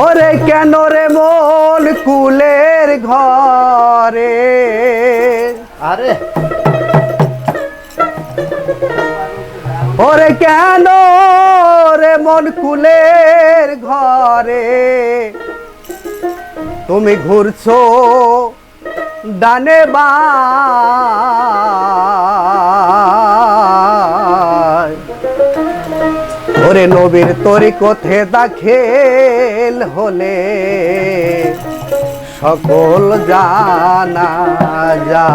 ওরে কেন রে মোল কুলের ঘরে? আরে। ওরে কেন রে মন কুলের ঘরে? তুমি ঘুরছো দানে বা বলে নবীর তরিকথে দাখেল হলে? সকল জানা যা।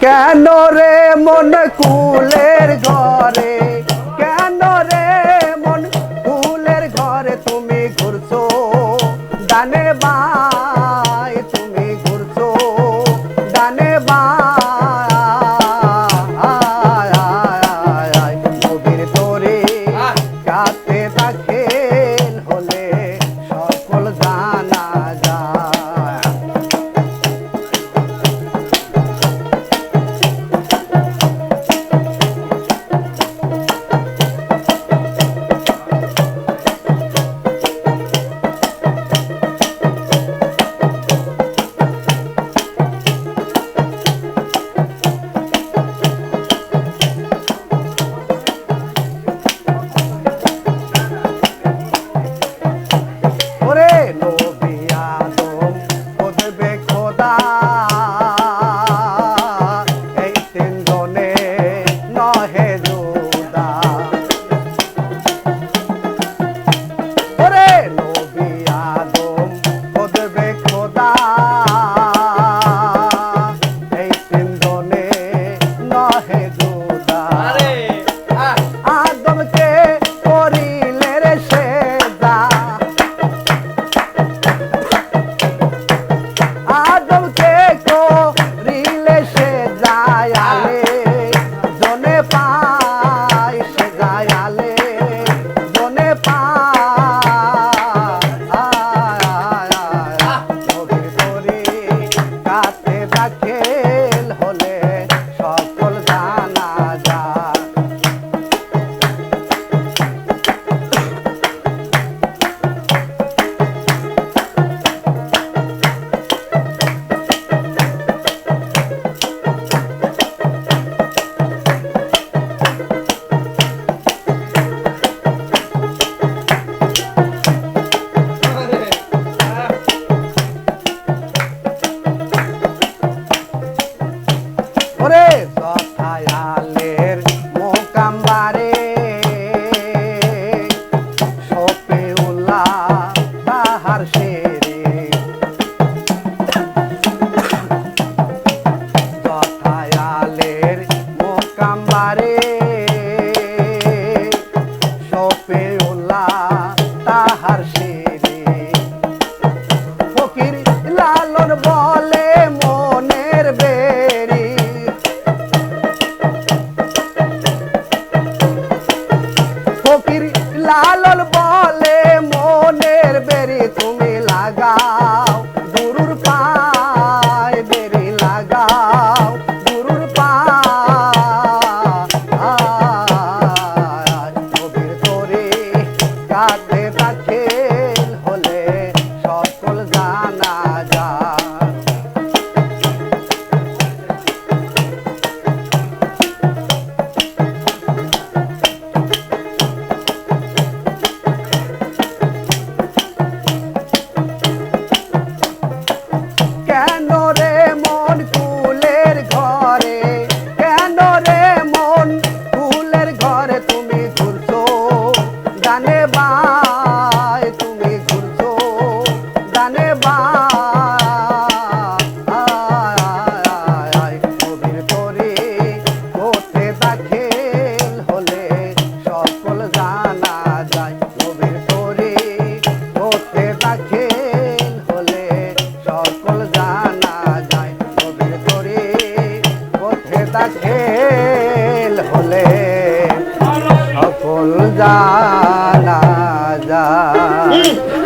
কেন রে মন কুলের ঘরে? কেন রে মন কুলের ঘরে তুমি 다. কাম্বারে খেল হলে সকল জানা যায়।